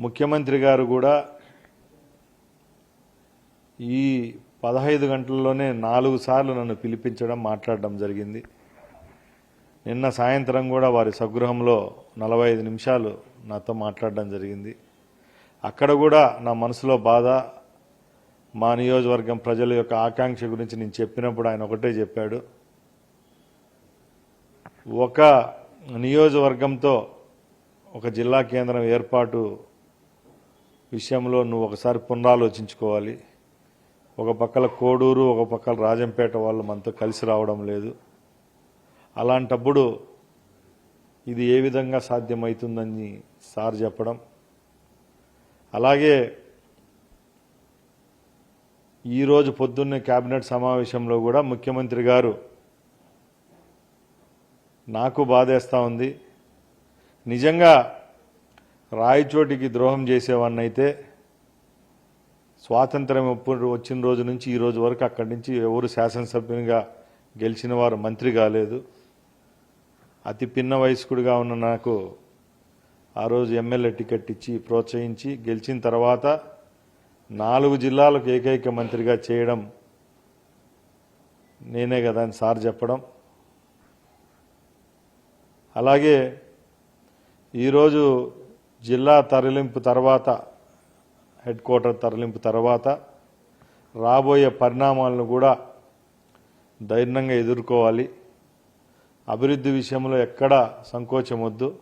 ముఖ్యమంత్రి గారు కూడా ఈ పదహైదు గంటల్లోనే నాలుగు సార్లు నన్ను పిలిపించడం మాట్లాడడం జరిగింది. నిన్న సాయంత్రం కూడా వారి స్వగృహంలో నలభై ఐదు నిమిషాలు నాతో మాట్లాడడం జరిగింది. అక్కడ కూడా నా మనసులో బాధ మా నియోజకవర్గం ప్రజల యొక్క ఆకాంక్ష గురించి నేను చెప్పినప్పుడు ఆయన ఒకటే చెప్పాడు. ఒక నియోజకవర్గంతో ఒక జిల్లా కేంద్రం ఏర్పాటు విషయంలో నువ్వు ఒకసారి పునరాలోచించుకోవాలి. ఒక పక్కల కోడూరు ఒక పక్కల రాజంపేట వాళ్ళు మనతో కలిసి రావడం లేదు. అలాంటప్పుడు ఇది ఏ విధంగా సాధ్యమవుతుందని సార్ చెప్పడం. అలాగే ఈరోజు పొద్దున్నే కేబినెట్ సమావేశంలో కూడా ముఖ్యమంత్రి గారు నాకు బాధేస్తూ ఉంది. నిజంగా రాయచోటికి ద్రోహం చేసేవాడినైతే స్వాతంత్రం ఎప్పుడు వచ్చిన రోజు నుంచి ఈ రోజు వరకు అక్కడి నుంచి ఎవరు శాసనసభ్యునిగా గెలిచిన వారు మంత్రి కాలేదు. అతి పిన్న వయస్కుడిగా ఉన్న నాకు ఆ రోజు ఎమ్మెల్యే టికెట్ ఇచ్చి ప్రోత్సహించి గెలిచిన తర్వాత నాలుగు జిల్లాలకు ఏకైక మంత్రిగా చేయడం నేనే కదా అని సార్ చెప్పడం. అలాగే ఈరోజు జిల్లా తరలింపు తర్వాత హెడ్ క్వార్టర్ తరలింపు తర్వాత రాబోయే పరిణామాలను కూడా ధైర్యంగా ఎదుర్కోవాలి. అభివృద్ధి విషయంలో ఎక్కడ సంకోచం వద్దు.